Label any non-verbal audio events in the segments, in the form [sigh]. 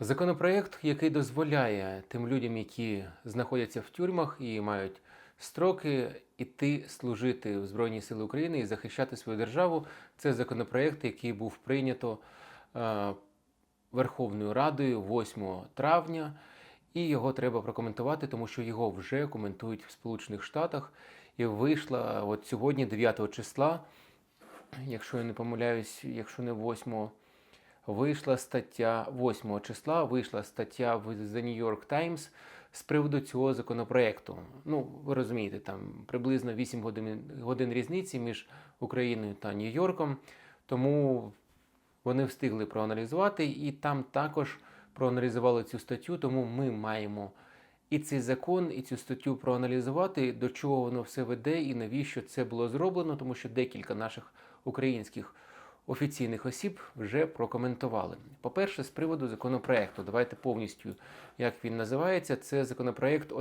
Законопроєкт, який дозволяє тим людям, які знаходяться в тюрмах і мають строки, іти служити в Збройні Сили України і захищати свою державу. Це законопроєкт, який був прийнято е, Верховною Радою 8 травня, і його треба прокоментувати, тому що його вже коментують в Сполучених Штатах. І вийшла от сьогодні, 9 числа, якщо я не помиляюсь, якщо не 8 вийшла стаття 8 числа, вийшла стаття в The New York Times з приводу цього законопроекту. Ну, ви розумієте, там приблизно 8 годин, годин різниці між Україною та Нью-Йорком, тому вони встигли проаналізувати, і там також проаналізували цю статтю, тому ми маємо і цей закон, і цю статтю проаналізувати, до чого воно все веде і навіщо це було зроблено, тому що декілька наших українських офіційних осіб вже прокоментували. По-перше, з приводу законопроекту, давайте повністю, як він називається, це законопроект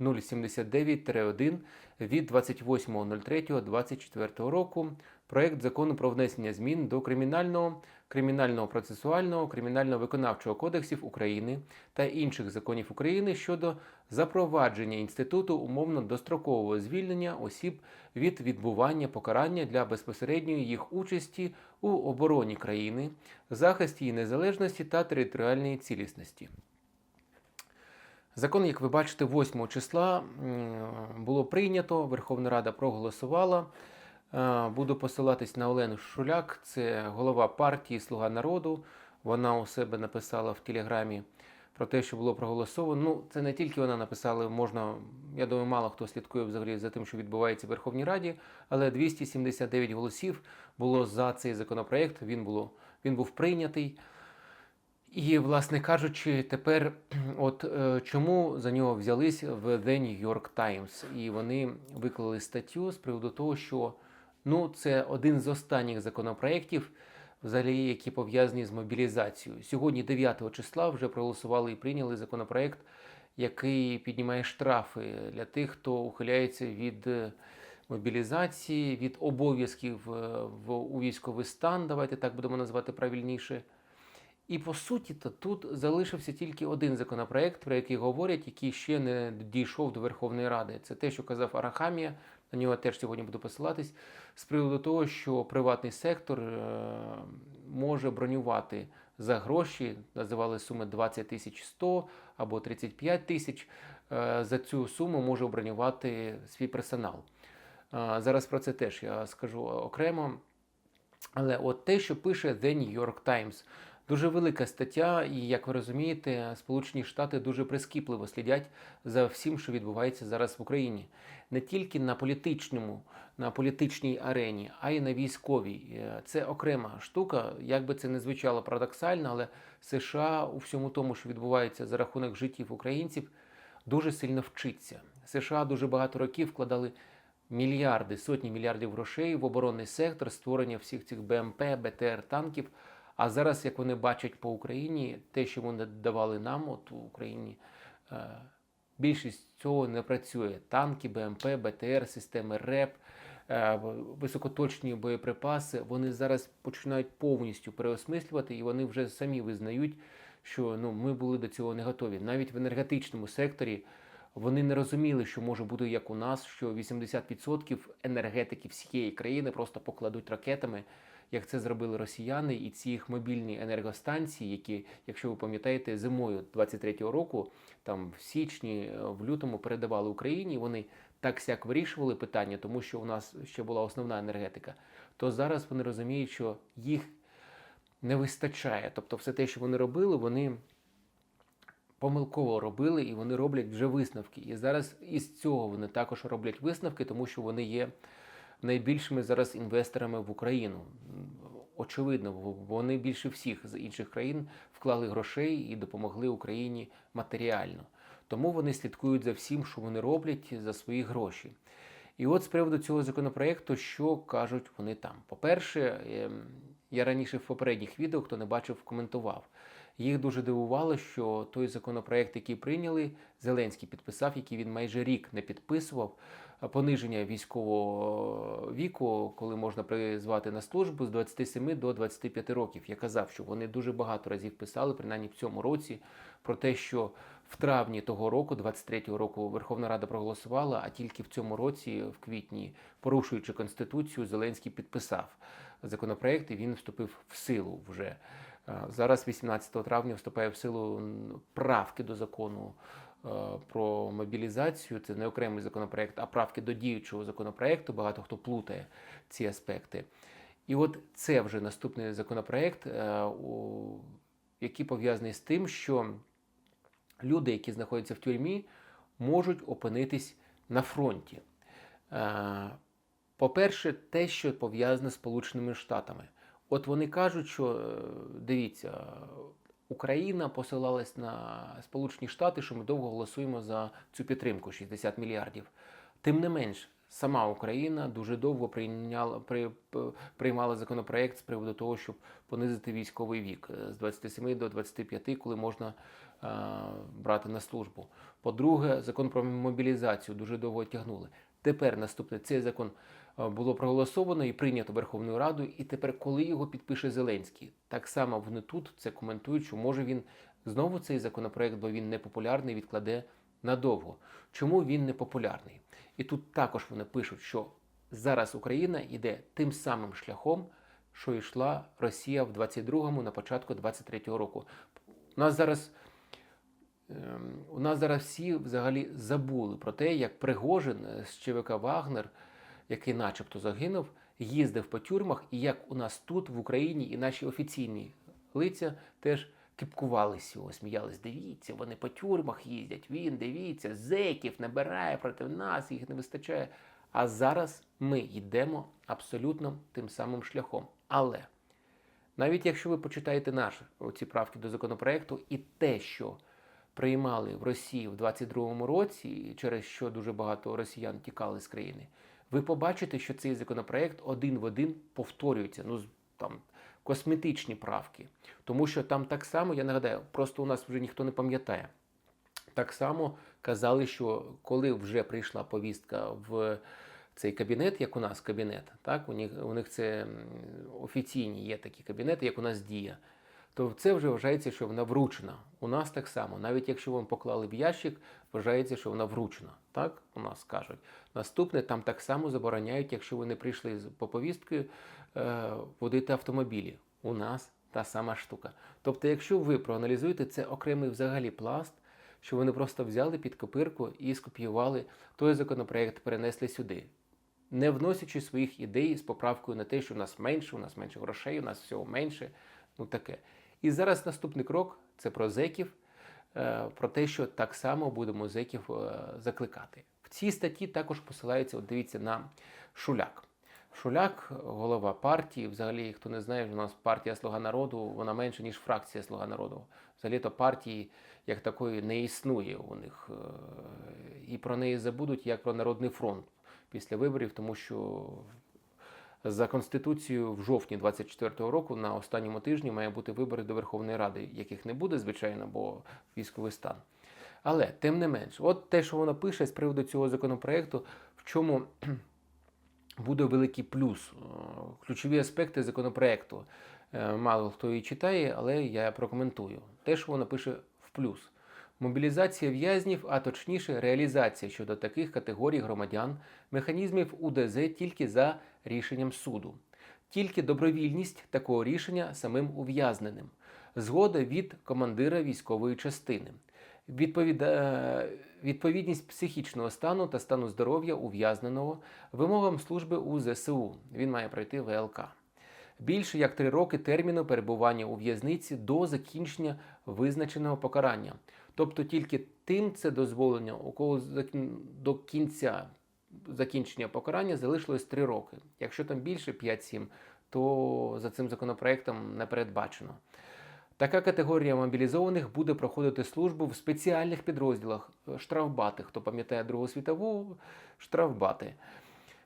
11079-1 від 28.03.24 року. Проект закону про внесення змін до кримінального, кримінального процесуального, кримінально-виконавчого кодексів України та інших законів України щодо запровадження інституту умовно дострокового звільнення осіб від відбування покарання для безпосередньої їх участі у обороні країни, захисті її незалежності та територіальної цілісності. Закон, як ви бачите, 8 числа було прийнято, Верховна Рада проголосувала. Е, Буду посилатись на Олену Шуляк, це голова партії Слуга народу. Вона у себе написала в Телеграмі про те, що було проголосовано. Ну, це не тільки вона написала, можна, я думаю, мало хто слідкує взагалі за тим, що відбувається в Верховній Раді, але 279 голосів було за цей законопроект. Він було він був прийнятий. І, власне кажучи, тепер [clears throat] от е, чому за нього взялись в The New York Times? І вони виклали статтю з приводу того, що ну, це один з останніх законопроєктів, взагалі, які пов'язані з мобілізацією. Сьогодні, 9 числа, вже проголосували і прийняли законопроєкт, який піднімає штрафи для тих, хто ухиляється від е, мобілізації, від обов'язків е, в у військовий стан. Давайте так будемо назвати правильніше. І по суті, то тут залишився тільки один законопроект, про який говорять, який ще не дійшов до Верховної Ради. Це те, що казав Арахамія. На нього теж сьогодні буду посилатись з приводу того, що приватний сектор е, може бронювати за гроші, називали суми 20 тисяч 100 або 35 тисяч. Е, За цю суму може бронювати свій персонал. Е, Зараз про це теж я скажу окремо. Але от те, що пише The New York Times, дуже велика стаття, і як ви розумієте, Сполучені Штати дуже прискіпливо слідять за всім, що відбувається зараз в Україні, не тільки на політичному, на політичній арені, а й на військовій. Е, Це окрема штука. Як би це не звучало парадоксально, але США у всьому тому, що відбувається за рахунок життів українців, дуже сильно вчиться. США дуже багато років вкладали мільярди, сотні мільярдів грошей в оборонний сектор, створення всіх цих БМП, БТР, танків. А зараз, як вони бачать по Україні, те, що вони давали нам, от у Україні, е, більшість цього не працює. Танки, БМП, БТР, системи РЕП, е, високоточні боєприпаси, вони зараз починають повністю переосмислювати, і вони вже самі визнають, що ну, ми були до цього не готові. Навіть в енергетичному секторі вони не розуміли, що може бути як у нас, що 80% енергетики всієї країни просто покладуть ракетами, як це зробили росіяни, і ці їх мобільні енергостанції, які, якщо ви пам'ятаєте, зимою 23-го року, там в січні, е, в лютому передавали Україні. Вони так сяк вирішували питання, тому що у нас ще була основна енергетика. То зараз вони розуміють, що їх не вистачає. Тобто, все те, що вони робили, вони помилково робили, і вони роблять вже висновки. І зараз із цього вони також роблять висновки, тому що вони є найбільшими зараз інвесторами в Україну. Очевидно, вони більше всіх з інших країн вклали грошей і допомогли Україні матеріально. Тому вони слідкують за всім, що вони роблять за свої гроші. І от з приводу цього законопроекту, що кажуть вони там. По-перше, ем, я раніше в попередніх відео, хто не бачив, коментував. Їх дуже дивувало, що той законопроект, який прийняли, Зеленський підписав, який він майже рік не підписував, пониження військового віку, коли можна призвати на службу з 27 до 25 років. Я казав, що вони дуже багато разів писали, принаймні в цьому році, про те, що в травні того року, 23-го року, Верховна Рада проголосувала, а тільки в цьому році, в квітні, порушуючи конституцію, Зеленський підписав законопроект і він вступив в силу вже. Е, Зараз, 18 травня, вступає в силу правки до закону про мобілізацію. Це не окремий законопроект, а правки до діючого законопроекту. Багато хто плутає ці аспекти. І от це вже наступний законопроект, е, який пов'язаний з тим, що люди, які знаходяться в тюрмі, можуть опинитись на фронті. Е, По-перше, те, що пов'язане з Сполученими Штатами. От вони кажуть, що е, дивіться, Україна посилалась на Сполучені Штати, що ми довго голосуємо за цю підтримку 60 мільярдів. Тим не менш, сама Україна дуже довго прийняла при, приймала законопроект з приводу того, щоб понизити військовий вік е, з 27 до 25, коли можна е, брати на службу. По-друге, закон про мобілізацію дуже довго тягнули. Тепер наступний цей закон було проголосовано і прийнято Верховною Радою. І тепер, коли його підпише Зеленський, так само вони тут це коментують, що може він знову цей законопроект, бо він не популярний, відкладе надовго. Чому він не популярний? І тут також вони пишуть, що зараз Україна йде тим самим шляхом, що йшла Росія в 22-му на початку 23-го року. У нас зараз Ем, У нас зараз всі взагалі забули про те, як Пригожин е, з ЧВК Вагнер, який начебто загинув, їздив по тюрмах, і як у нас тут, в Україні, і наші офіційні лиця теж кипкувалися його, сміялись. Дивіться, вони по тюрмах їздять. Він дивіться, зеків набирає проти нас, їх не вистачає. А зараз ми йдемо абсолютно тим самим шляхом. Але навіть якщо ви почитаєте наші ці правки до законопроекту і те, що приймали в Росії в 22-му році, через що дуже багато росіян тікали з країни, ви побачите, що цей законопроект один в один повторюється. Ну, там косметичні правки. Тому що там так само, я нагадаю, просто у нас вже ніхто не пам'ятає. Так само казали, що коли вже прийшла повістка в цей кабінет, як у нас кабінет, так, у них, у них це офіційні є такі кабінети, як у нас дія, то це вже вважається, що вона вручена. У нас так само. Навіть якщо вам поклали в ящик, вважається, що вона вручена. Так у нас кажуть. Наступне там так само забороняють, якщо ви не прийшли по повістки, е, водити автомобілі. У нас та сама штука. Тобто, якщо ви проаналізуєте, це окремий взагалі пласт, що вони просто взяли під копирку і скопіювали той законопроект, перенесли сюди не вносячи своїх ідей з поправкою на те, що у нас менше, у нас менше грошей, у нас всього менше. Ну таке. І зараз наступний крок це про зеків, е, про те, що так само будемо зеків е, закликати. В цій статті також посилається, от дивіться, на Шуляк. Шуляк, голова партії, взагалі, хто не знає, у нас партія Слуга народу, вона менше, ніж фракція Слуга народу. Взагалі то партії як такої не існує у них. е, І про неї забудуть як про Народний фронт після виборів, тому що за конституцією в жовтні 24-го року на останньому тижні має бути вибори до Верховної Ради, яких не буде, звичайно, бо військовий стан. Але тим не менш, от те, що вона пише з приводу цього законопроекту, в чому [clears throat] буде великий плюс. Ключові аспекти законопроекту. Е, Мало хто її читає, але я прокоментую. Те, що вона пише в плюс. Мобілізація в'язнів, а точніше, реалізація щодо таких категорій громадян, механізмів УДЗ тільки за рішенням суду. Тільки добровільність такого рішення самим ув'язненим, згода від командира військової частини, відповіда... е, відповідність психічного стану та стану здоров'я ув'язненого вимогам служби у ЗСУ. Він має пройти ВЛК. Більше як три роки терміну перебування у в'язниці до закінчення визначеного покарання. Тобто тільки тим це дозволення, у кого до кінця закінчення покарання залишилось 3 роки. Якщо там більше 5-7, то за цим законопроектом не передбачено. Така категорія мобілізованих буде проходити службу в спеціальних підрозділах штрафбати. Хто пам'ятає Другу світову, штрафбати.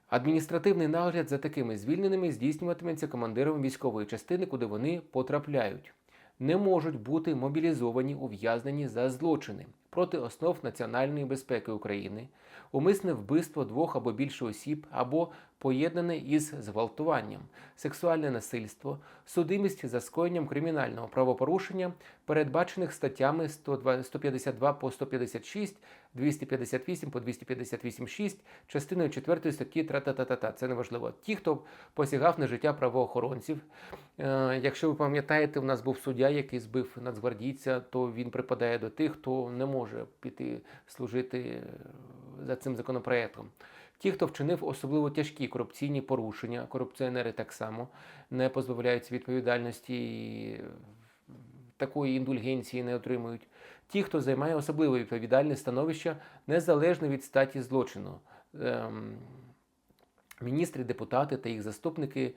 Адміністративний нагляд за такими звільненими здійснюватиметься командиром військової частини, куди вони потрапляють. Не можуть бути мобілізовані ув'язнені за злочини, проти основ національної безпеки України, умисне вбивство двох або більше осіб, або поєднане із зґвалтуванням, сексуальне насильство, судимість за скоєнням кримінального правопорушення, передбачених статтями 102 152 по 156, 258 по 258.6, частиною 4 статті тра-та-та-та-та. Це неважливо. Ті, хто посягав на життя правоохоронців. Е, Якщо ви пам'ятаєте, у нас був суддя, який збив нацгвардійця, то він припадає до тих, хто не може піти служити е, за цим законопроектом. Ті, хто вчинив особливо тяжкі корупційні порушення, корупціонери так само не позбавляються відповідальності і такої індульгенції не отримують. Ті, хто займає особливо відповідальне становище незалежно від статі злочину. Ем, Міністри, депутати та їх заступники.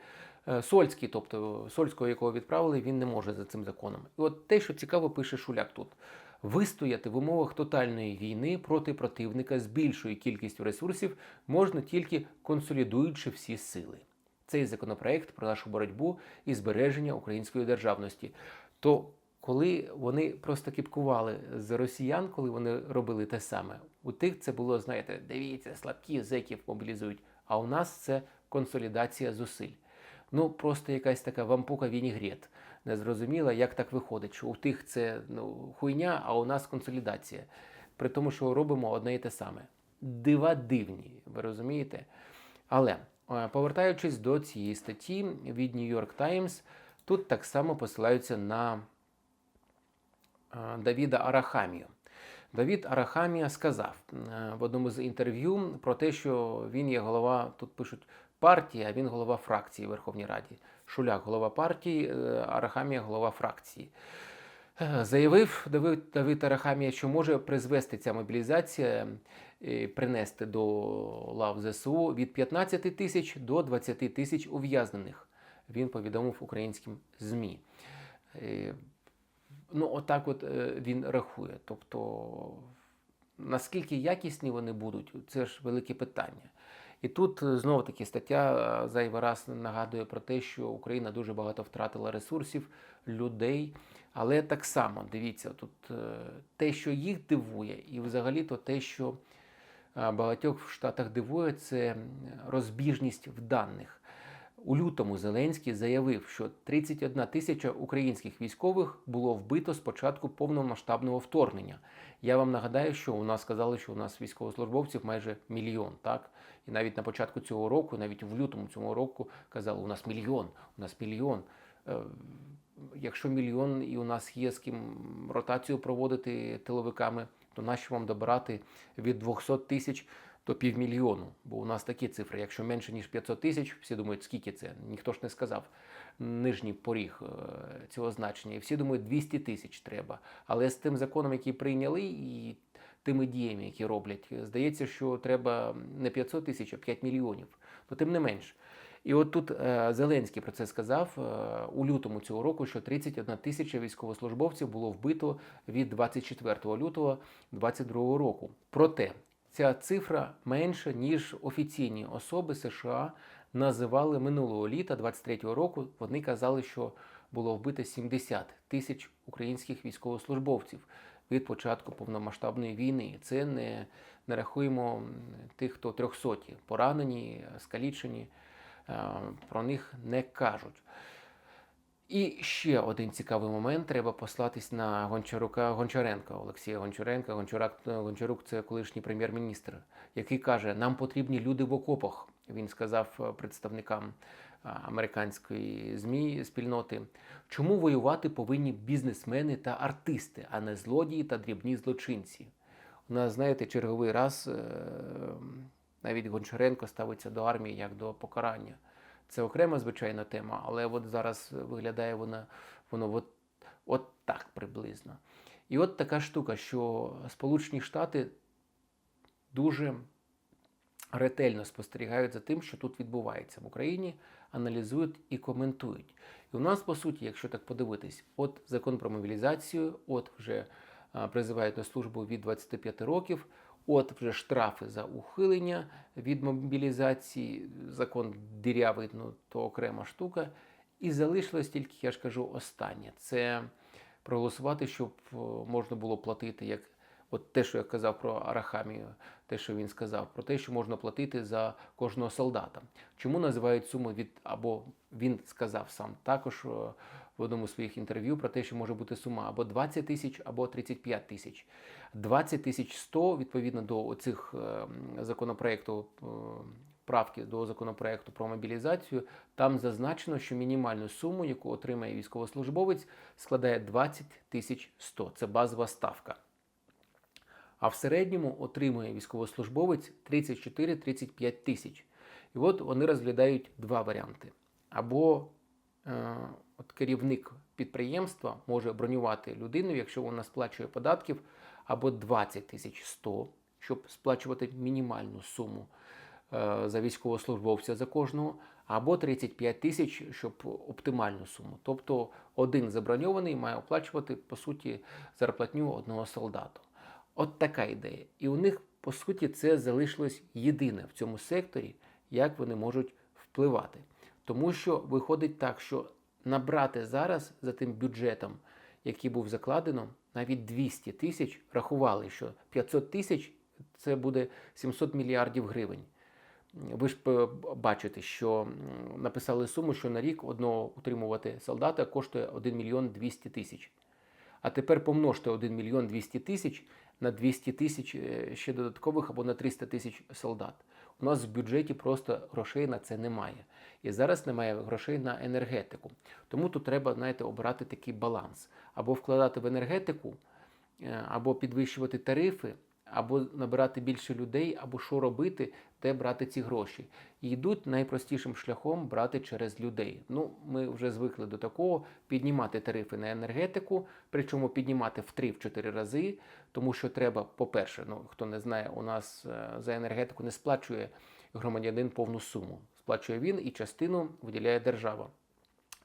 Е, Сольський, тобто Сольського, якого відправили, він не може за цим законом. І от те, що цікаво, пише Шуляк тут. Вистояти в умовах тотальної війни проти противника з більшою кількістю ресурсів можна тільки консолідуючи всі сили. Цей законопроект про нашу боротьбу і збереження української державності. То коли вони просто кіпкували з росіян, коли вони робили те саме, у тих це було, знаєте, дивіться, слабкі зеків мобілізують. А у нас це консолідація зусиль. Ну, просто якась така вампука вінігрет. Незрозуміла, як так виходить, що у тих це ну, хуйня, а у нас консолідація. При тому, що робимо одне і те саме. Дива дивні, ви розумієте? Але е, повертаючись до цієї статті від New York Times, тут так само посилаються на е, Давіда Арахамію. Давід Арахамія сказав е, в одному з інтерв'ю про те, що він є голова, тут пишуть партії, а він голова фракції в Верховній Раді. Шуляк голова партії, е, Арахамія голова фракції. Е, Заявив Давид, Давид Арахамія, що може призвести ця мобілізація, е, принести до лав ЗСУ від 15 тисяч до 20 тисяч ув'язнених. Він повідомив українським ЗМІ. Ну, отак от він рахує. Тобто, наскільки якісні вони будуть, це ж велике питання. І тут е, знову таки стаття е, зайвий раз нагадує про те, що Україна дуже багато втратила ресурсів, людей. Але так само дивіться, тут е, те, що їх дивує, і взагалі-то те, що багатьох в Штатах дивує, це розбіжність в даних. У лютому Зеленський заявив, що 31 тисяча українських військових було вбито з початку повномасштабного вторгнення. Я вам нагадаю, що у нас сказали, що у нас військовослужбовців майже мільйон, так? І навіть на початку цього року, навіть в лютому цього року казали, у нас мільйон, у нас мільйон. Е, Якщо мільйон і у нас є з ким ротацію проводити тиловиками, то нащо вам добирати від 200 тисяч до півмільйону? Бо у нас такі цифри. Якщо менше ніж 500 тисяч, всі думають, скільки це? Ніхто ж не сказав нижній поріг е, цього значення. І всі думають, 200 тисяч треба. Але з тим законом, який прийняли, і тими діями, які роблять, здається, що треба не 500 тисяч, а 5 мільйонів. То тим не менш. І от тут е, Зеленський про це сказав е, у лютому цього року, що 31 тисяча військовослужбовців було вбито від 24 лютого 2022 року. Проте ця цифра менша, ніж офіційні особи США називали минулого літа 23-го року. Вони казали, що було вбито 70 тисяч українських військовослужбовців від початку повномасштабної війни. Це не, не рахуємо тих, хто трьохсоті поранені, скалічені. Е, Про них не кажуть. І ще один цікавий момент. Треба послатись на Гончарука Гончаренка, Олексія Гончаренка. Гончарак, Гончарук це колишній прем'єр-міністр, який каже: нам потрібні люди в окопах. Він сказав е, представникам американської змі спільноти. Чому воювати повинні бізнесмени та артисти, а не злодії та дрібні злочинці? У нас, знаєте, черговий раз е, навіть Гончаренко ставиться до армії як до покарання. Це окрема звичайна тема, але от зараз виглядає вона, воно от, от так приблизно. І от така штука, що Сполучені Штати дуже ретельно спостерігають за тим, що тут відбувається в Україні, аналізують і коментують. І у нас, по суті, якщо так подивитись, от закон про мобілізацію, от вже призивають на службу від 25 років. От вже штрафи за ухилення від мобілізації, закон дірявий, ну то окрема штука. І залишилось тільки, я ж кажу, останнє це проголосувати, щоб можна було платити як От те, що я казав про Арахамію, те, що він сказав, про те, що можна платити за кожного солдата. Чому називають суму від або він сказав сам також е, в одному з своїх інтерв'ю про те, що може бути сума або 20 тисяч, або 35 тисяч. 20 тисяч 100, відповідно до оцих е, законопроекту е, правки до законопроекту про мобілізацію, там зазначено, що мінімальну суму, яку отримає військовослужбовець, складає 20 тисяч 100. Це базова ставка. А в середньому отримує військовослужбовець 34-35 тисяч. І от вони розглядають два варіанти. Або е, от керівник підприємства може бронювати людину, якщо вона сплачує податків, або 20 тисяч 100, щоб сплачувати мінімальну суму е, за військовослужбовця за кожного, або 35 тисяч, щоб оптимальну суму. Тобто один заброньований має оплачувати по суті зарплатню одного солдата. От така ідея. І у них, по суті, це залишилось єдине в цьому секторі, як вони можуть впливати. Тому що виходить так, що набрати зараз за тим бюджетом, який був закладено, навіть 200 тисяч рахували, що 500 тисяч це буде 700 мільярдів гривень. Ви ж бачите, що написали суму, що на рік одного утримувати солдата коштує 1 мільйон 200 тисяч. А тепер помножте 1 мільйон 200 тисяч на 200 тисяч е, ще додаткових або на 300 тисяч солдат. У нас в бюджеті просто грошей на це немає. І зараз немає грошей на енергетику. Тому тут треба, знаєте, обрати такий баланс. Або вкладати в енергетику, е, або підвищувати тарифи, або набирати більше людей, або що робити, де брати ці гроші. І йдуть найпростішим шляхом брати через людей. Ну, ми вже звикли до такого піднімати тарифи на енергетику, причому піднімати в 3-4 рази, тому що треба, по-перше, ну хто не знає, у нас е, за енергетику не сплачує громадянин повну суму. Сплачує він і частину виділяє держава.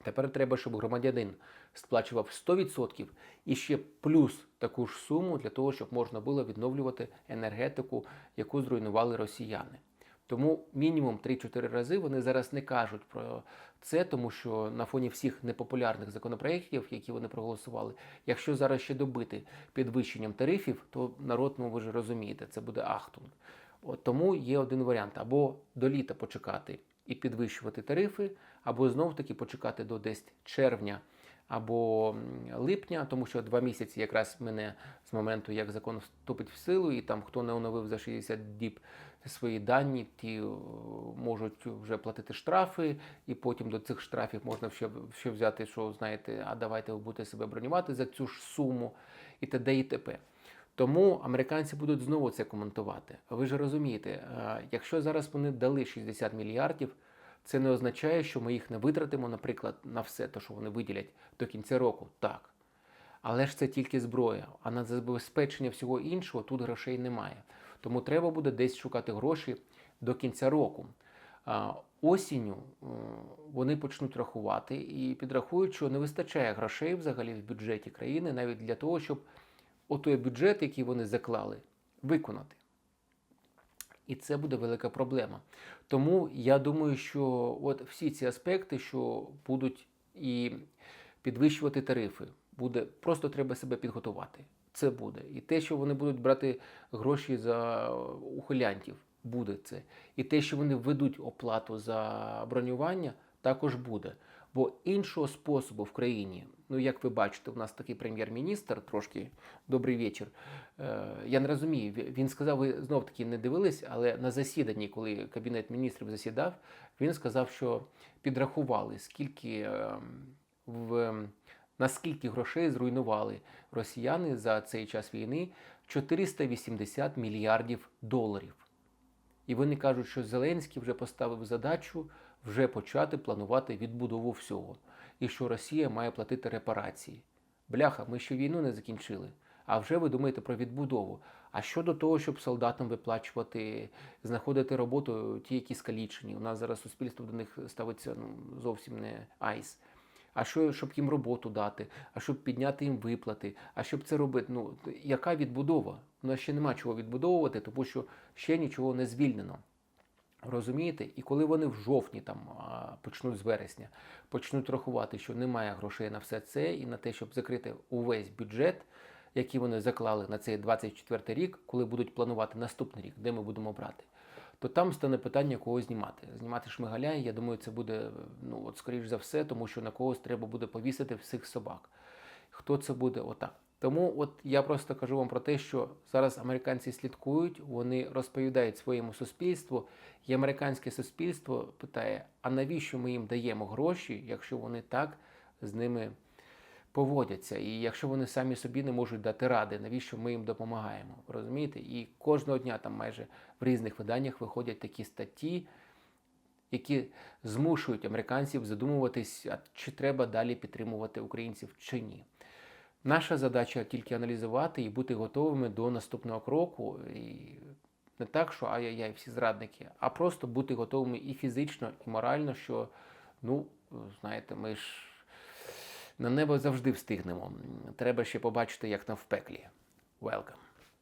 Тепер треба, щоб громадянин сплачував 100% і ще плюс таку ж суму для того, щоб можна було відновлювати енергетику, яку зруйнували росіяни. Тому мінімум 3-4 рази вони зараз не кажуть про це, тому що на фоні всіх непопулярних законопроєктів, які вони проголосували, якщо зараз ще добити підвищенням тарифів, то народ, ну ви ж розумієте, це буде ахтунг. От тому є один варіант: або до літа почекати і підвищувати тарифи, або знов таки почекати до десь червня або липня, тому що два місяці якраз мене з моменту, як закон вступить в силу, і там хто не оновив за 60 діб свої дані, ті е, можуть вже платити штрафи, і потім до цих штрафів можна ще, ще взяти, що знаєте, а давайте ви будете себе бронювати за цю ж суму і т.д. і т.п. Тому американці будуть знову це коментувати. Ви ж розумієте, е, якщо зараз вони дали 60 мільярдів, це не означає, що ми їх не витратимо, наприклад, на все те, що вони виділять до кінця року. Так. Але ж це тільки зброя, а на забезпечення всього іншого тут грошей немає. Тому треба буде десь шукати гроші до кінця року. Осінню е, вони почнуть рахувати і підрахують, що не вистачає грошей взагалі в бюджеті країни навіть для того, щоб отой бюджет, який вони заклали, виконати. І це буде велика проблема. Тому я думаю, що от всі ці аспекти, що будуть і підвищувати тарифи, буде просто треба себе підготувати. Це буде. І те, що вони будуть брати гроші за ухилянтів, буде це. І те, що вони введуть оплату за бронювання, також буде. Бо іншого способу в країні, ну як ви бачите, у нас такий прем'єр-міністр, трошки добрий вечір. Е, я не розумію. Він сказав, ви знов таки не дивились, але на засіданні, коли кабінет міністрів засідав, він сказав, що підрахували, скільки е, в наскільки грошей зруйнували росіяни за цей час війни 480 мільярдів доларів. І вони кажуть, що Зеленський вже поставив задачу вже почати планувати відбудову всього, і що Росія має платити репарації. Бляха, ми ще війну не закінчили. А вже ви думаєте про відбудову. А щодо того, щоб солдатам виплачувати, знаходити роботу, ті, які скалічені. У нас зараз суспільство до них ставиться ну, зовсім не айс. А що, щоб їм роботу дати, а щоб підняти їм виплати, а щоб це робити? Ну, яка відбудова? У нас ще нема чого відбудовувати, тому що ще нічого не звільнено. Розумієте? І коли вони в жовтні там почнуть з вересня, почнуть рахувати, що немає грошей на все це і на те, щоб закрити увесь бюджет, які вони заклали на цей 24 рік, коли будуть планувати наступний рік, де ми будемо брати, то там стане питання, кого знімати. Знімати Шмигаля, я думаю, це буде, ну, от, скоріш за все, тому що на когось треба буде повісити всіх собак. Хто це буде? Отак. Тому от я просто кажу вам про те, що зараз американці слідкують, вони розповідають своєму суспільству, і американське суспільство питає: а навіщо ми їм даємо гроші, якщо вони так з ними поводяться? І якщо вони самі собі не можуть дати ради, навіщо ми їм допомагаємо? Розумієте? І кожного дня там майже в різних виданнях виходять такі статті, які змушують американців задумуватись, а чи треба далі підтримувати українців чи ні. Наша задача тільки аналізувати і бути готовими до наступного кроку. І не так, що ай-яй-яй, всі зрадники, а просто бути готовими і фізично, і морально, що, ну, знаєте, ми ж на небо завжди встигнемо. Треба ще побачити, як там в пеклі. Welcome.